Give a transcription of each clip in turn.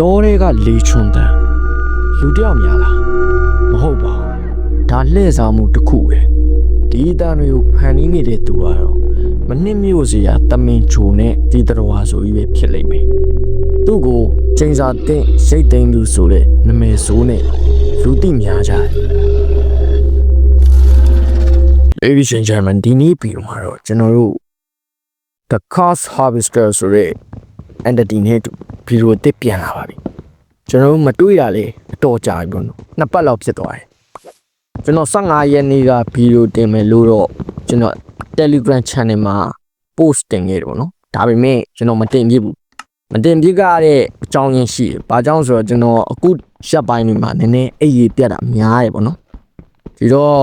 တောတွေကလေချွန်တန်လူတယောက်များလားမဟုတ်ပါဘူးဒါလှည့်စားမှုတစ်ခုပဲဒီအတန်တွေကိုဖန်တီးနေတဲ့သူကတော့မနစ်မြို့စီယာတမင်ဂျိုနဲ့ဒီတော်ဝါဆိုကြီးပဲဖြစ်လိမ့်မယ်သူ့ကိုချိန်စာတင်စိတ်သိမ်းသူဆိုတဲ့နမဲဆိုးနဲ့လူသိများကြတယ် Ladies and gentlemen ဒီနေ့ပြီးတော့မှာတော့ကျွန်တော်တို့ The Cost Harvester ဆိုတဲ့ entity နဲ့ ဗီဒီယိုအသစ်ပြန်လာပါပြီကျွန်တော်တို့မတွေ့ရလေအတော်ကြာပြီပေါ့နော်နှစ်ပတ်လောက်ဖြစ်သွားတယ်ကျွန်တော်15ရက်နေ့ကဗီဒီယိုတင်မယ်လို့တော့ကျွန်တော် Telegram channel မှာ post တင်ခဲ့တယ်ပေါ့နော်ဒါပေမဲ့ကျွန်တော်မတင်ပြဘူးမတင်ပြကြတဲ့အကြောင်းရင်းရှိတယ်ဘာကြောင့်ဆိုတော့ကျွန်တော်အခုရက်ပိုင်းတွေမှာနည်းနည်းအိပ်ရပြတ်တာများရပေါ့နော်ဒီတော့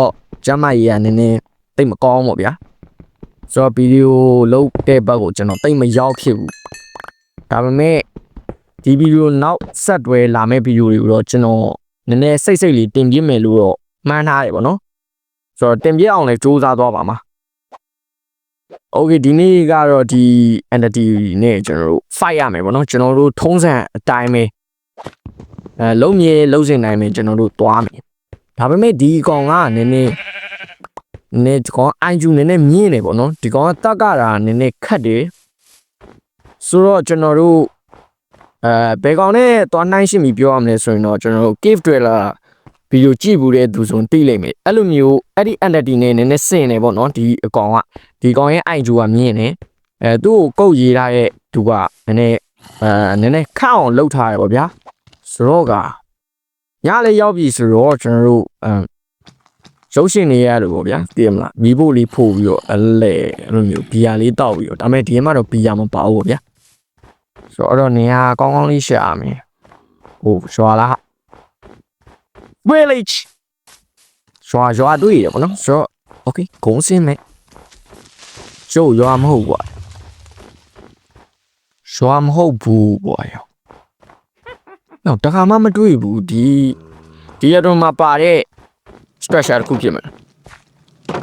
ကျမ်းမကြီးကနည်းနည်းတိတ်မကောင်းပေါ့ဗျာဆိုတော့ဗီဒီယိုလုပ်တဲ့ဘက်ကိုကျွန်တော်တိတ်မရောက်ဖြစ်ဘူးဒါပေမဲ့ ဒီဗီဒီယိုနောက်ဆက်တွဲလာမယ့်ဗီဒီယိုတွေကိုတော့ကျွန်တော်နည်းနည်းစိတ်စိတ်လေးတင်ပြမယ်လို့တော့မှန်းထားတယ်ပေါ့နော်ဆိုတော့တင်ပြအောင်လည်းစူးစမ်းသွားပါမှာ Okay ဒီနေ့ကတော့ဒီ entity နဲ့ကျွန်တော်တို့ fight ရမယ်ပေါ့နော်ကျွန်တော်တို့ထုံးစံအတိုင်းပဲအဲလုံးမြေလုံးစင်နိုင်မယ်ကျွန်တော်တို့သွားမယ်ဒါပေမဲ့ဒီအကောင်ကနည်းနည်းနည်းဒီကောင်အိုင်ဂျူနည်းနည်းမြင့်နေပေါ့နော်ဒီကောင်ကတက်ကတာနည်းနည်းခတ်တယ်ဆိုတော့ကျွန်တော်တို့ အဲဘယ်ကောင်နဲ့သွားနိုင်ရှိပြီပြောရမလဲဆိုရင်တော့ကျွန်တော်တို့ cave dweller ဗီဒီယိုကြည့်ဘူးတဲ့သူဆိုရင်သိလိမ့်မယ်အဲ့လိုမျိုးအဲ့ဒီ entity နဲ့နည်းနည်းစင်နေပေါ့နော်ဒီအကောင်ကဒီကောင်ရဲ့အိုင်ဂျူကမြင့်နေအဲသူ့ကိုကုတ်ရေးထားတဲ့သူကနည်းနည်းအဲနည်းနည်းခန့်အောင်လှုပ်ထားရပေါ့ဗျာဆိုတော့ကညလေးရောက်ပြီဆိုတော့ကျွန်တော်တို့အမ်ရုပ်ရှင်တွေရတယ်ပေါ့ဗျာသိရမလားမီးဖို့လေးဖို့ပြီးတော့အလဲအဲ့လိုမျိုးဘီယာလေးတောက်ပြီးတော့ဒါပေမဲ့ဒီမှာတော့ဘီယာမပါဘူးပေါ့ဗျာ ဆိုတော့အဲ့တော့နေရာကောင်းကောင်းလေးရှာရမယ်ဟိုရွာလား village ရွာရွာတွေ့ရပေါ့နော်ဆိုတော့ okay ဂုံးစင်းမယ်ကျုပ်ရွာမဟုတ်ကွာရွာမဟုတ်ဘူးကွာရောတော့တခါမှမတွေ့ဘူးဒီဒီရတော့မှာပါတဲ့ structure တစ်ခုဖြစ်မှာ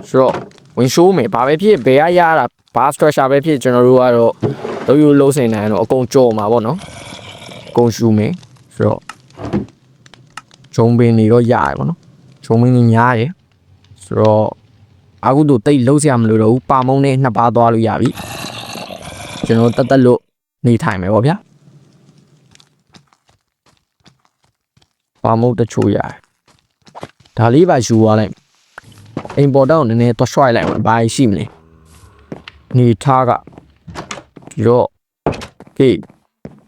ဆိုတော့ဝင်ရှိုးမယ်ဘာပဲဖြစ်ဘယ်ကရတာဘာ structure ပဲဖြစ်ကျွန်တော်တို့ကတော့ တို့ယူလုံးစင်နိုင်တော့အကုန်ကြော်မှာပေါ့နော်အကုန်ရှူမယ်ဆိုတော့ဂျုံပင်တွေတော့ရတယ်ပေါ့နော်ဂျုံပင်တွေများတယ်ဆိုတော့အခုတို့တိတ်လုံးစရာမလိုတော့ဘူးပါမုံနဲ့နှစ်ပါးသွားလို့ရပြီကျွန်တော်တက်တက်လို့နေထိုင်မယ်ပေါ့ဗျာပါမုံတချို့ရတယ်ဒါလေးပါယူသွားလိုက်အိမ်ပေါ်တော့နည်းနည်းသွားရွှိုက်လိုက်မှာဘာရှိမလဲနေထားက ဒီတော့ဟေး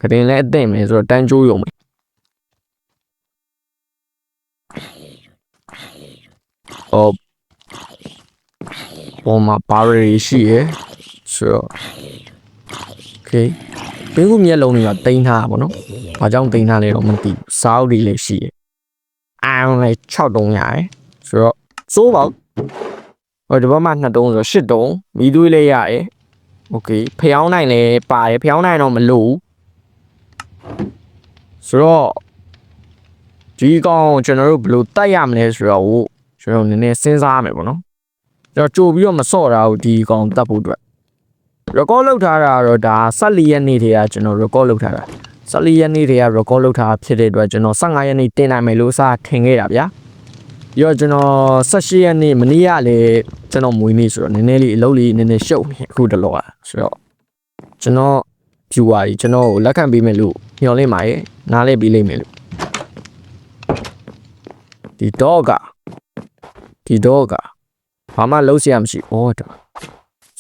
ခရင်လည်းအသိမယ်ဆိုတော့တန်းကျိုးရုံပဲအော်ပေါ်မှာဘာတွေရှိရယ်ဆိုတော့ okay ပင်ကူမျက်လုံးတွေကတိန်းထားတာပေါ့နော်။ဘာကြောင့်တိန်းထားလဲတော့မသိဘူး။စားအုပ်တွေလည်းရှိရယ်။အာရုံလည်း6တုံးရယ်ဆိုတော့စိုးပါဟိုဒီဘက်မှာ2တုံးဆိုတော့8တုံးမီးသွေးလည်းရရယ်။ okay ဖျောင်းနိုင်လည်းပါတယ်ဖျောင်းနိုင်တော့မလို့ဘူးဆိုတော့ဒီကောင်ကျွန်တော်တို့ဘယ်လိုတတ်ရမလဲဆိုတော့ကျွန်တော်နည်းနည်းစဉ်းစားရမယ်ပေါ့နော်ကျွန်တော်ကြိုပြီးတော့မစော့တာကိုဒီကောင်တတ်ဖို့အတွက် record လုပ်ထားတာကတော့ဒါ14ရက်နေ့တည်းကကျွန်တော် record လုပ်ထားတာ14ရက်နေ့တည်းက record လုပ်ထားဖြစ်တဲ့အတွက်ကျွန်တော်15ရက်နေ့တင်နိုင်မယ်လို့စထင်ခဲ့တာဗျာ ပြီးတော့ကျွန်တော်18ရက်နေ့မနေ့ကလည်းကျွန်တော်မွေးနေ့ဆိုတော့နည်းနည်းလေးအလုပ်လေးနည်းနည်းရှုပ်နေအခုတလောอ่ะဆိုတော့ကျွန်တော် viewer ကြီးကျွန်တော်ကိုလက်ခံပေးမယ်လို့ညှော်လင့်ပါရဲ့နားလဲပေးလိမ့်မယ်လို့ဒီ dog ကဒီ dog ကဘာမှလုံးစရာမရှိဩဒါ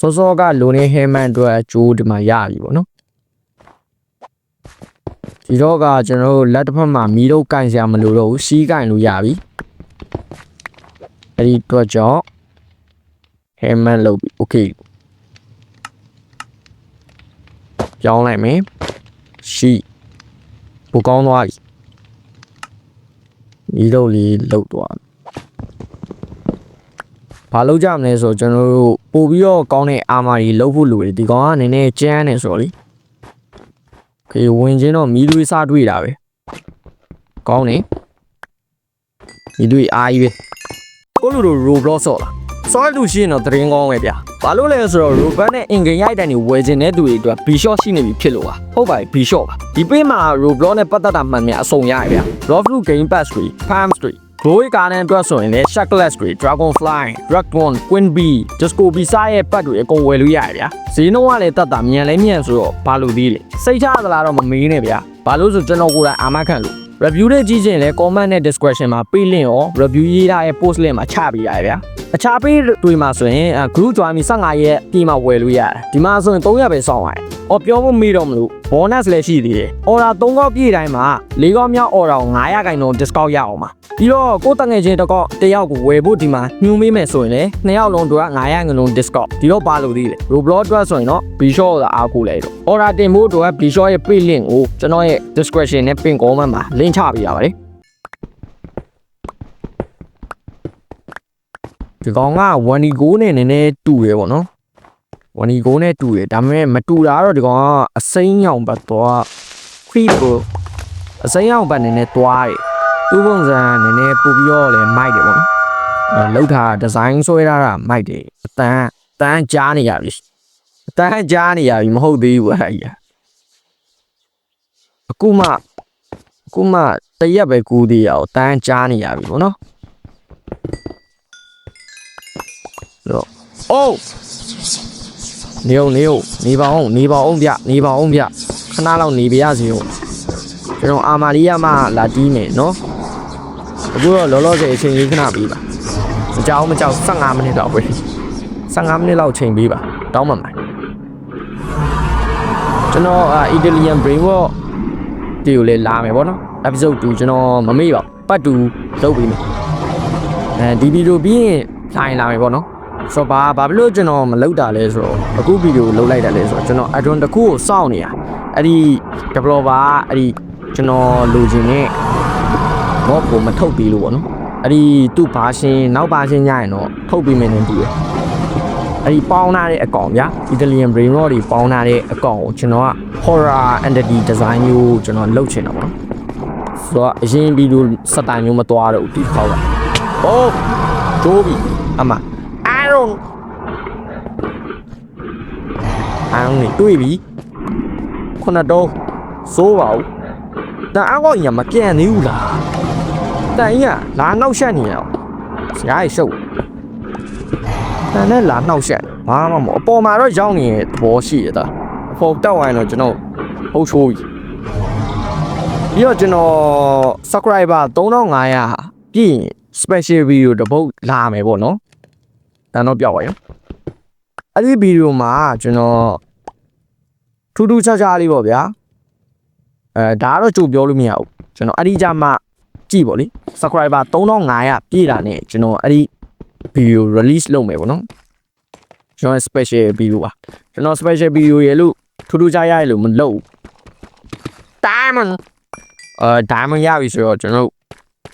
စောစောကလိုနေဟဲမန်အတွက်အကျိုးဒီမှာရပြီပေါ့နော်ဒီတော့ကကျွန်တော်တို့လက်တစ်ဖက်မှာမီးတော့ကင်စရာမလိုတော့ဘူးစီးကင်လို့ရပြီ အဲ့ဒီအတွက်ကြောင့် hammer လုပ်ပြီး okay ပြောင်းလိုက်မယ်ရှိပိုကောင်းသွားပြီဒီလိုလေးလောက်သွားဘာလုပ်ကြမလဲဆိုတော့ကျွန်တော်တို့ပို့ပြီးတော့ကောင်းတဲ့အာမာကြီးလုပ်ဖို့လိုတယ်ဒီကောင်ကနည်းနည်းကြမ်းနေဆိုတော့လေခေဝင်ချင်းတော့မီးသွေးစားတွေ့တာပဲကောင်းတယ်မီးသွေးအားကြီးပဲ ကိုလူတို့ Roblox ဆော့လားဆော့လို့ရှိရင်တော့တရင်ကောင်းပဲဗျာဘာလို့လဲဆိုတော့ Robert နဲ့ Ingrid ရိုက်တဲ့နေဝယ်ခြင်းတဲ့သူတွေအတွက် B-shot ရှိနေပြီဖြစ်လို့ပါဟုတ်ပါပြီ B-shot ပါဒီပေးမှာ Roblox နဲ့ပတ်သက်တာမှန်များအစုံရရဗျာ Roblox Game Pass တွေ Palm Street Glory Garden အတွက်ဆိုရင်လည်း Shackless တွေ Dragonfly, Dragon, Queen Bee, Disco Visa ရဲ့ပတ်တွေအကုန်ဝယ်လို့ရရဗျာဈေးနှုန်းကလည်းတက်တာမြန်လဲမြန်ဆိုတော့ဘာလို့သေးလဲစိတ်ချရသလားတော့မမေးနဲ့ဗျာဘာလို့ဆိုကျွန်တော်ကိုယ်တိုင်အာမခံလို့ review တွေကြည့်ချင်လဲ comment နဲ့ description မှာပေးလင့်ရော review ရေးထားရဲ့ post link မှာချပေးရရဗျာအခြားပေးတွေမှာဆိုရင်အဲ group join ပြီး15ရက်ပြီးမှဝယ်လို့ရတယ်ဒီမှာဆိုရင်300ပဲစောင့်ရတယ်။ အော်ပြောဖို့မေးတော့မလို့ bonus လည်းရှိသေးတယ်။ order 3ကောက်ပြည့်တိုင်းမှာ4ကောက်မြောက် order ကို900ခိုင်နှုန်း discount ရအောင်ပါ။ပြီးတော့ကိုယ်တငယ်ချင်းတစ်ကောက်တစ်ယောက်ကိုဝယ်ဖို့ဒီမှာညှိုးမေးမယ်ဆိုရင်လည်းနှစ်ယောက်လုံးတို့က900ခိုင်နှုန်း discount ဒီတော့ပါလို့သေးတယ်။ Roblox အတွက်ဆိုရင်တော့ B-shop ကအားကိုးလိုက်တော့ order တင်ဖို့တို့က B-shop ရဲ့ page link ကိုကျွန်တော်ရဲ့ description နဲ့ pin comment မှာ link ချပေးရပါတယ်။ဒီကောင်က1 go နဲ့နည်းနည်းတူတယ်ပေါ့နော် 1 go နဲ့တူတယ်ဒါပေမဲ့မတူတာကတော့ဒီကောင်ကအစိမ်းရောင်ဘတ်တော့ creep ကိုအစိမ်းရောင်ဘတ်နည်းနည်းတွားတယ်သူ့ပုံစံနည်းနည်းပို့ပြီးတော့လည်းမိုက်တယ်ပေါ့နော်အဲလောက်ထားဒီဇိုင်းဆွဲထားတာမိုက်တယ်အတန်းအတန်းကြားနေရပြီအတန်းကြားနေရပြီမဟုတ်သေးဘူးအဲ့ဒါအခုမှအခုမှတရက်ပဲကူးသေးရအောင်တန်းကြားနေရပြီပေါ့နော်တော့အိုး နေအောင်နေအောင်နေပါအောင်နေပါအောင်ဗျနေပါအောင်ဗျခဏလောက်နေပြရစီဟုတ်ကျွန်တော်အာမာရီယာမလာတီးမယ်နော်အခုတော့လောလောဆယ်အချိန်လေးခဏပေးပါမကြောက်မကြောက်15မိနစ်တော့ပဲ15မိနစ်လောက်ချိန်ပေးပါတောင်းပါမယ်ကျွန်တော်အာ Italian brain walk တီကိုလည်းလာမယ်ဗောနော် episode 2ကျွန်တော်မမေ့ပါဘူးပတ်တူလုပ်ပေးမယ်အဲဒီဗီဒီယိုပြီးရင်လာရင်လာမယ်ဗောနော် ဆိုတော့ဘာဘာဖြစ်လို့ကျွန်တော်မလုပ်တာလဲဆိုတော့အခုဗီဒီယိုလုပ်လိုက်တာလဲဆိုတော့ကျွန်တော် add-on တစ်ခုကိုစောင့်နေရအဲ့ဒီ developer အဲ့ဒီကျွန်တော်လိုချင်တဲ့ mod ကိုမထုတ်ပြီးလို့ဗောနော်အဲ့ဒီသူ့ version နောက် version ညရင်တော့ထုတ်ပြီးမယ်နေတူတယ်အဲ့ဒီပေါင်းထားတဲ့အကောင်ဗျာ Italian brain rot တွေပေါင်းထားတဲ့အကောင်ကိုကျွန်တော်က horror entity design မျိုးကျွန်တော်လုပ်ချင်တာပေါ့နော်ဆိုတော့အရင်ဗီဒီယိုစတိုင်မျိုးမသွားတော့ဘူးဒီတစ်ခေါက်ကအိုးဂျိုးပြီအမ I don't I don't နေတွေ့ပြီခုနတော့စိုးပါဦးတန်အားကောညာမပြန်သေးဘူးလားတန်ကြီးကလာနောက်ရှက်နေရအောင်စကားရှုပ်တန်နဲ့လာနောက်ရှက်ဘာမှမဟုတ်အပေါ်မှာတော့ရောက်နေတဲ့သဘောရှိရတာအပေါ်တောက်ဝိုင်းတော့ကျွန်တော်ဟုတ်ချိုးပြီပြီးတော့ကျွန်တော် subscriber 3500ပြည့်ရင် special video တစ်ပုတ်လာမယ်ပေါ့နော် တန်တော့ပြောက်ပါရောအဲ့ဒီဗီဒီယိုမှာကျွန်တော်ထူးထူးခြားခြားလေးပေါ့ဗျာအဲဒါကတော့ကြိုပြောလို့မရဘူးကျွန်တော်အဲ့ဒီကြမှာကြည့်ပေါ့လေ subscriber 3500ပြည့်တာနဲ့ကျွန်တော်အဲ့ဒီ video release လုပ်မယ်ပေါ့နော်ကျွန်တော် special video ပါကျွန်တော် special video ရေလို့ထူးထူးခြားခြားရေလို့မလုပ်ဘူး diamond အဲ diamond ရပြီဆိုတော့ကျွန်တော်တို့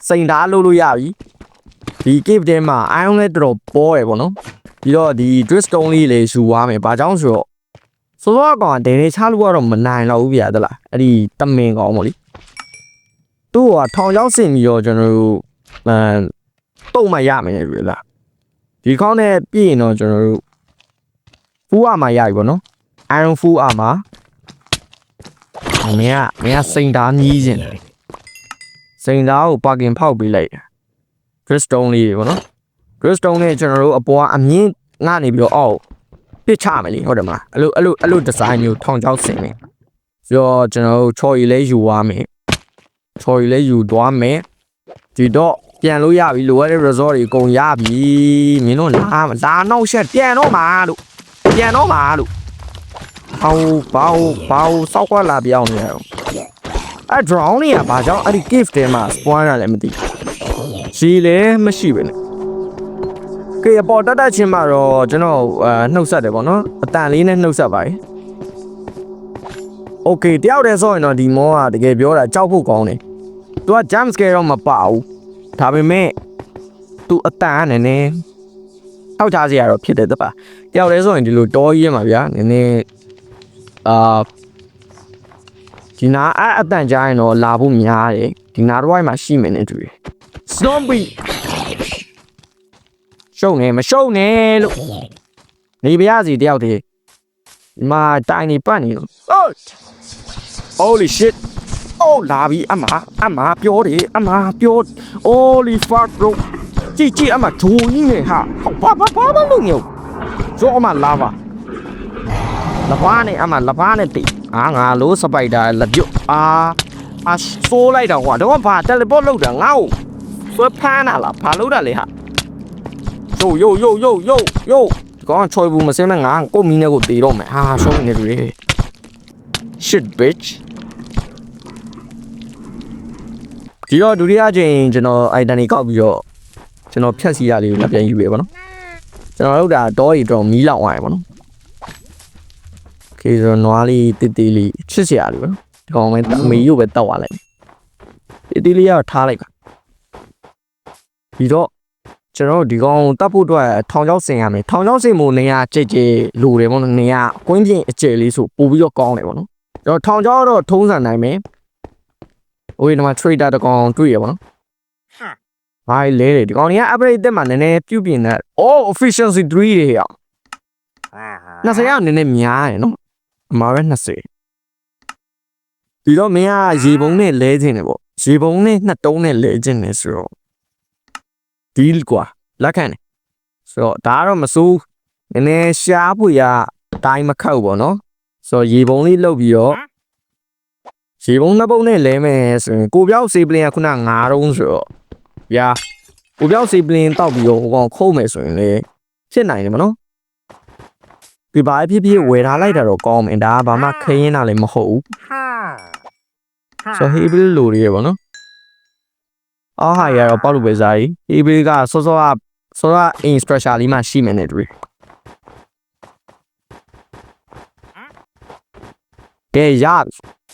စိန်ဓာတ်လုပ်လို့ရပြီ ဒီ cave ထဲမှာ iron လည်းတော်တော်ပေါ်ရယ်ပေါ့နော်ပြီးတော့ဒီ dristone လေးလည်းယူသွားမယ်ဘာကြောင့်ဆိုတော့ဆိုတော့ကောင်ဒဲနေချလို့ကတော့မနိုင်တော့ဘူးဗျာတလားအဲ့ဒီတမင်ကောင်ပေါ့လေသူ့ကထောင်ချောင်းစင်ပြီးတော့ကျွန်တော်တို့အဲတုံမှရမယ်ပြီလားဒီခေါင်းနဲ့ပြည့်ရင်တော့ကျွန်တော်တို့ဖူးအမှာရပြီပေါ့နော် iron ဖူးအမှာမင်းကမင်းကစိန်ဓာတ်ညီးခြင်းတယ်စိန်ဓာတ်ကိုပါကင်ဖောက်ပေးလိုက်တယ် dristone လေးပေါ့နော် dristone နဲ့ကျွန်တော်တို့အပေါ်ကအမြင့်ငှနေပြီးတော့အောက်ပစ်ချမယ်လေဟုတ်တယ်မလားအဲ့လိုအဲ့လိုအဲ့လိုဒီဇိုင်းမျိုးထောင်ချောက်ဆင်နေပြီးတော့ကျွန်တော်တို့ချော်ရီလေးယူသွားမယ်ချော်ရီလေးယူသွားမယ်ဒီတော့ပြန်လို့ရပြီလိုရတဲ့ resort တွေအကုန်ရပြီမင်းတို့လာလာနောက်ဆက်ပြန်တော့မှာလို့ပြန်တော့မှာလို့ဟောဘောက်ဘောက်စောက်ခွက်လာပြောင်းနေရအောင်အဲ့ drone တွေကဘာကြောင့်အဲ့ဒီ cave ထဲမှာ spawn ရလဲမသိ ရှိလေမရှိပဲနဲ့ကဲအပေါ်တက်တက်ချင်းမှာတော့ကျွန်တော်အဲနှုတ်ဆက်တယ်ပေါ့နော်အတန်လေးနဲ့နှုတ်ဆက်ပါတယ်โอเคတယောက်တည်းဆိုရင်တော့ဒီမောကတကယ်ပြောတာကြောက်ဖို့ကောင်းတယ်သူက jump scare တော့မပါဘူးဒါပေမဲ့သူအတန်ကနည်းနည်းထောက်ချစရာတော့ဖြစ်တယ်တပါတယောက်တည်းဆိုရင်ဒီလိုတောကြီးရမှာဗျာနည်းနည်းအာဒီနာအအတန်ကြားရင်တော့လာဖို့များတယ်ဒီနာတော့မှာရှိမယ်နဲ့တူတယ် zombie ရှုံနေမရှုံနေလို့နေပြရစီတယောက်တည်းဒီမှာတိုင်နေပတ်နေလို့ Oh Holy shit အိုးလာပြီအမအမပြောတယ်အမပြော Holy fuck bro ကြည့်ကြည့်အမဂျိုးကြီးနေဟာဟောဘာဘာဘာမလုပ်ညို့ဂျိုးအမလာပါလဘာနဲ့အမလဘာနဲ့တိအာငါလို့စပိုက်တာလက်ပြုတ်အာအဆိုးလိုက်တော့ကွာတော့ဘာတယ်လီပို့လောက်တာငါ့ကို ဆွဲဖမ်းတာလားဘာလုပ်တာလဲဟာရိုးရိုးရိုးရိုးရိုးရိုးဒီကောင်ကချွယ်ဘူးမစင်းနဲ့ငါကိုမီနဲ့ကိုတေတော့မယ်ဟာရှုံးနေတူလေ shit bitch ဒီတော့ဒုတိယကြိမ်ကျွန်တော် item တွေကောက်ပြီးတော့ကျွန်တော်ဖြတ်စီရလေးကိုပြန်ယူပေးပါနော်ကျွန်တော်တို့ဒါတော့တွေတော့မီးလောက်အောင်ပါနော်ကေဆိုနွားလေးတိတိလေးချစ်စရာလေးပါနော်ဒီကောင်မဲမေယူပဲတောက်ရလိုက်တိတိလေးရထားလိုက်ပါ ပြီးတော့ကျွန်တော်တို့ဒီကောင်တတ်ဖို့အတွက်ထောင်ချောက်ဆင်ရမယ်ထောင်ချောက်ဆင်မှုနေရာကြိတ်ကြိတ်လိုတယ်ပေါ့နော်နေရာကွင်းပြင်အကျယ်လေးဆိုပို့ပြီးတော့ကောင်းတယ်ပေါ့နော်ကျွန်တော်ထောင်ချောက်တော့ထုံးစံနိုင်မယ်။ဟိုဒီမှာ trader တကောင်တွေ့ရပါတော့။ဘာလဲလေဒီကောင်ကြီးက upgrade တက်မှာနည်းနည်းပြုပြင်တဲ့ Oh efficiency 3တွေရအောင်။20ရောက်နည်းနည်းများတယ်နော်။အမှားပဲ20။ဒီတော့မင်းကရေပုံးနဲ့လဲခြင်းတယ်ပေါ့။ရေပုံးနဲ့နှစ်တုံးနဲ့လဲခြင်းတယ်ဆိုတော့ deal กว่าလက်ခံတယ်။ဆိုတော့ဒါကတော့မစိုးနည်းနည်းရှားဖို့ရအတိုင်းမခောက်ပေါ့နော်။ဆိုတော့ရေပုံးလေးလုတ်ပြီးတော့ ရေပုံးနှစ်ပုံးနဲ့လဲမယ်ဆိုရင်ကိုပြောက်စေးပလင်ကခုန9တုံးဆိုတော့ဗျာကိုပြောက်စေးပလင်တောက်ပြီးတော့ဟိုကောင်ခုံးမယ်ဆိုရင်လေဖြစ်နိုင်တယ်မနော်ဒီဘာဖြစ်ဖြစ်ဝယ်ထားလိုက်တာတော့ကောင်းမယ်ဒါကဘာမှခရင်တာလည်းမဟုတ်ဘူးဆိုဟေးဘလလိုတွေရပါနော် အော်ဟာရတော့ပေါက်လို့ပဲစားကြီးဟေးဘလကစောစောကစောစောအင်စထရက်ရှာလေးမှရှိမယ်နဲ့တူကဲရ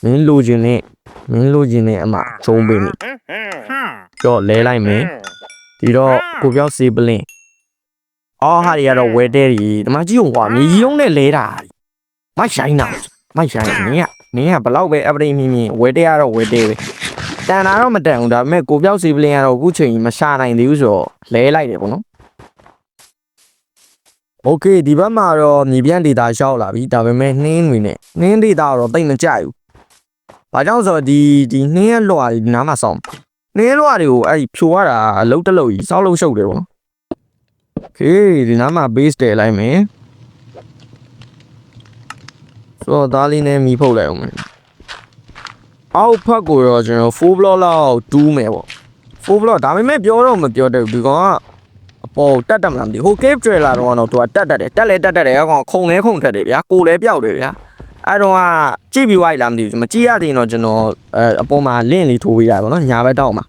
မင်းလိုချင်နဲ့မင်းလိုချင်နဲ့အမကျုံးပေးမယ်ကြော့လဲလိုက်မယ်ဒီတော့ကိုပြောက်စေးပလင်အော်ဟာတွေကတော့ဝဲတဲ့ကြီးဒီမှာကြည့်အောင်ကွာမြေကြီးုံနဲ့လဲတာမိုက်ဆိုင်တာမိုက်ဆိုင်နင်းကနင်းကဘလောက်ပဲ update မြင်မြင်ဝဲတဲ့ကတော့ဝဲတဲ့ပဲတ န်တာတော့မတန်ဘူးဒါပေမဲ့ကိုပြောက်စေးပလင်ကတော့အခုချိန်ကြီးမရှာနိုင်သေးဘူးဆိုတော့လဲလိုက်တယ်ပေါ့နော်โอเคဒီဘက်မှာတော့မြေပြန့်ဒေတာရှောက်လာပြီဒါပေမဲ့နှင်းတွေနဲ့နှင်းဒေတာတော့တိတ်မကြိုက်ဘူး ။ဘာကြောင့်ဆိုတော့ဒီဒီနှင်းရလွှာတွေဒီနားမှာစောင်း။နှင်းလွှာတွေကိုအဲ့ဒီဖြိုရတာအလုံးတစ်လုံးကြီးစောက်လုံးရှုပ်တယ်ပေါ့။ Okay ဒီနားမှာ base တည်လိုက်မယ်။ဆိုတော့ဒါလေးနဲ့မီးဖုတ်လိုက်အောင်မယ်။ အောက်ဖက်ကိုတော့ကျွန်တော်4 block လောက်တူးမယ်ပေါ့။4 block ဒါပေမဲ့ပြောတော့မပြောတတ်ဘူးဒီကောင်ကအပေါ်တက်တက်မလားမသိဘူးဟို cave trailer တော့တော့သူကတက်တက်တယ်တက်လဲတက်တက်တယ်အကောင်ခုံလဲခုံထက်တယ်ဗျာကိုလဲပြောက်တယ်ဗျာအဲ့တော့ကကြည့်ပြီးဝိုက်လားမသိဘူးမကြည့်ရသေးရင်တော့ကျွန်တော်အဲအပေါ်မှာလင့်လေးထိုးပေးရပါတော့ညာဘက်တောက်မှာ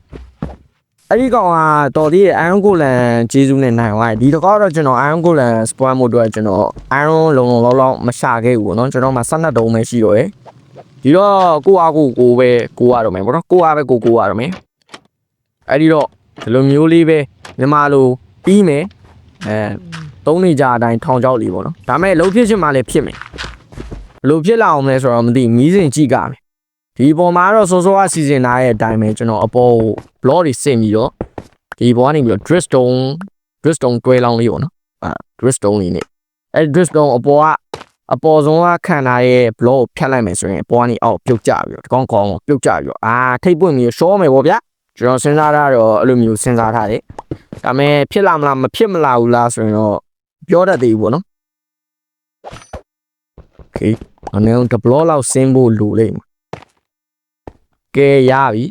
အဲ့ဒီကောင်ကတော်သေးရဲ့ Iron Golem ဂျေဇူးနဲ့နိုင်သွားတယ်ဒီတော့ကတော့ကျွန်တော် Iron Golem spawn မို့အတွက်ကျွန်တော် Iron လုံးလုံးလောက်လောက်မရှာခဲ့ဘူးပေါ့နော်ကျွန်တော်မှာ12တုံးပဲရှိတော့ရယ် ဒီတော့ကိုအားကိုကိုပဲကိုရတော့မယ်ပေါ့နော်ကိုအားပဲကိုကိုရတော့မယ်အဲ့ဒီတော့ဒီလိုမျိုးလေးပဲမြန်မာလိုပြီးမယ်အဲသုံးနေကြအတိုင်းထောင်ချောက်လေးပေါ့နော်ဒါမဲ့လုံးဖြစ်ချင်မှလည်းဖြစ်မယ်ဘယ်လိုဖြစ်လာအောင်လဲဆိုတော့မသိမီးစင်ကြည့်ကြမယ်ဒီပေါ်မှာတော့စောစောကစီစဉ်ထားတဲ့အတိုင်းပဲကျွန်တော်အပေါ် block တွေဆင်ပြီးတော့ဒီပေါ်ကနေပြီးတော့ dripstone dripstone တွဲလောင်းလေးပေါ့နော်အဲ dripstone လေးနဲ့အဲ dripstone အပေါ်က အပေါ်ဆုံးကခံထားတဲ့ block ကိုဖြတ်လိုက်မယ်ဆိုရင်အပေါ်ကနေအောက်ပြုတ်ကျပြီးတော့ဒီကောင်းကောင်းပြုတ်ကျပြီးတော့အာထိတ်ပွင့်ပြီးရှောမယ်ပေါ့ဗျာကျွန်တော်စဉ်းစားတာတော့အဲ့လိုမျိုးစဉ်းစားထားတယ်ဒါပေမဲ့ဖြစ်လာမလားမဖြစ်မလာဘူးလားဆိုရင်တော့ပြောတတ်သေးဘူးပေါ့နော် okay အနည်းဆုံး deploy လောက်ဆင်းဖို့လိုလိမ့်မယ်ကဲရပြီ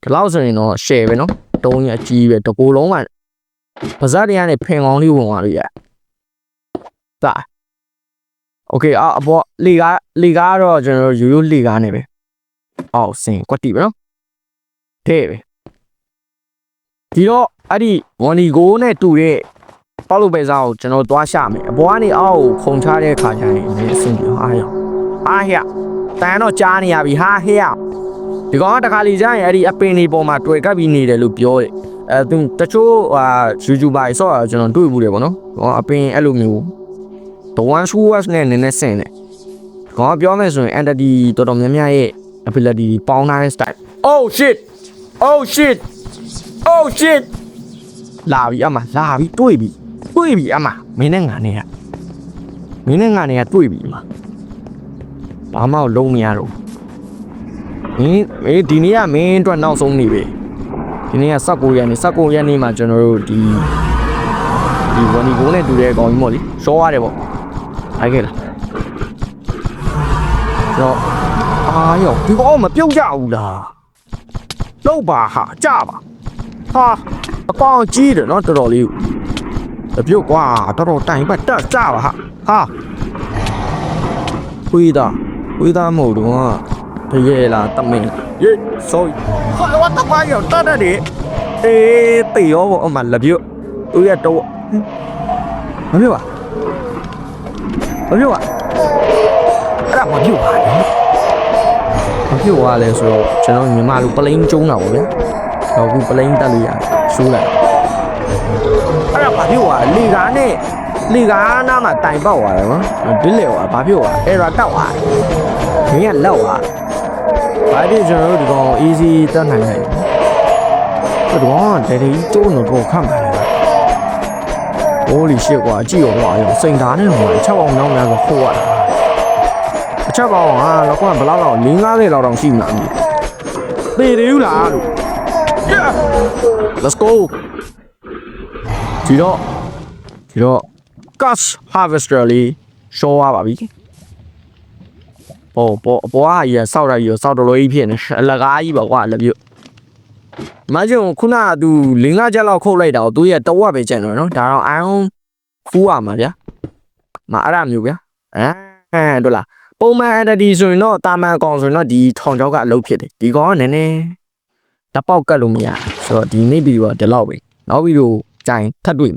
ဒီလောက်ဆိုရင်တော့ share ပဲเนาะတုံးရအကြီးပဲတကူလုံးကပါဇက်တွေကနေဖင်ကောင်းလေးဝင်သွားလို့ရတာ okay အအပေါ်လေကားလေကားကတော့ကျွန်တော်ရိုးရိုးလေကားနေပဲအော်စင်ကွက်တီပဲเนาะတဲ့ပဲဒီတော့အဲ့ဒီဝန်ဒီကိုနဲ့တူတဲ့ ပေါက်လို့ပဲစားကိုကျွန်တော်သွားရှာမယ်အပေါ်ကနေအောက်ကိုခုံချတဲ့ခါကျရင်လည်းအဆင်ပြေအားရအားရတန်တော့ကြားနေရပြီဟာဟေးရဒီကောင်ကတခါလီကျရင်အဲ့ဒီအပင်တွေပေါ်မှာတွေ့ကပ်ပြီးနေတယ်လို့ပြောတယ်အဲသူတချို့ဟာ YouTuber တွေဆော့တာကျွန်တော်တွေ့ဘူးတယ်ဗောနော်ဒီကောင်အပင်အဲ့လိုမျိုး The One Shoe Wash နဲ့နည်းနည်းဆင်တယ်ဒီကောင်ကပြောမယ်ဆိုရင် entity တော်တော်များများရဲ့ ability ပေါင်းထားတဲ့ style Oh shit Oh shit Oh shit လာပြီအမလာပြီတွေ့ပြီတွေ့ပြီအမမင်းနဲ့ငါနဲ့ကမင်းနဲ့ငါနဲ့ကတွေ့ပြီအမဘာမှလုံးမရတော့မင်းမင်းဒီနေ့ကမင်းအတွက်နောက်ဆုံးနေပြီဒီနေ့က16ရက်နေ16ရက်နေမှာကျွန်တော်တို့ဒီဒီဝန်ဒီကိုနဲ့တူတဲ့ကောင်ကြီးမို့လေရှောရတယ်ပေါ့ ထိုက်ခဲ့လားကျွန်တော်အာယောဒီကောင်မပြုတ်ကြဘူးလားလောက်ပါဟာကြပါဟာအကောင်ကြီးတယ်နော်တော်တော်လေးတပြုတ်ကွာတော်တော်တိုင်ပတ်တက်ကြပါဟာဟာဝေးတာဝေးတာမဟုတ်တော့တရေလားတမင်ယေ sorry ဟာလောတပါရောတတ်တယ်အေးတေရောအမလပြုတ်သူရတော့မပြုတ်ပါ မပြုတ်ပါအဲ့ဒါမပြုတ်ပါလေမပြုတ်ပါလဲဆိုတော့ကျွန်တော်ညီမလိုပလိန်ကျုံးတာပေါ့ဗျာတော့ခုပလိန်တက်လို့ရတယ်ရှိုးလိုက်အဲ့ဒါဘာဖြစ်သွားလဲလေကားနဲ့လေကားနားမှာတိုင်ပေါက်သွားတယ်နော်ဒီလေကဘာဖြစ်သွားအဲ့ဒါတောက်သွားတယ်ခင်းကလောက်သွားဘာဖြစ်ကျွန်တော်တို့ဒီကောင် easy တက်နိုင်တယ်ဒီကောင်ကတည်းကကျိုးတော့တော့ခတ်ပါလေ holy shit ကွာကြည့်ရောကွာရောစိန်သားနဲ့ဟိုအချက်ပေါင်းများများဆိုခိုးရတာအချက်ပေါင်းဟာတော့ကွာဘယ်လောက်လောက်၄၅၀လောက်တောင်ရှိမှာမသိသေတယ်ဘူးလားလို့ Yeah let's go ဒီတော့ဒီတော့ gas harvester လေးရှောရပါပြီပေါ်ပေါ်အပေါ်ကရစောက်ရရစောက်တော်လို့ကြီးဖြစ်နေအလကားကြီးပါကွာလက်ပြုတ် မကျုံခုနကသူလင်းကားချက်လောက်ခုတ်လိုက်တာကိုသူရဲ့တဝက်ပဲကျန်တော့နော်ဒါတော့ iron ဖူးရမှာဗျာမအဲ့ဒါမျိုးဗျာအဲတို့လားပုံမှန် entity ဆိုရင်တော့တာမန်ကောင်ဆိုရင်တော့ဒီထောင်ချောက်ကအလုပ်ဖြစ်တယ်ဒီကောင်ကနည်းနည်းတပေါက်ကတ်လို့မရဆိုတော့ဒီနေ့ဗီဒီယိုကဒီလောက်ပဲနောက်ဗီဒီယိုကြိုင်ထပ်တွေ့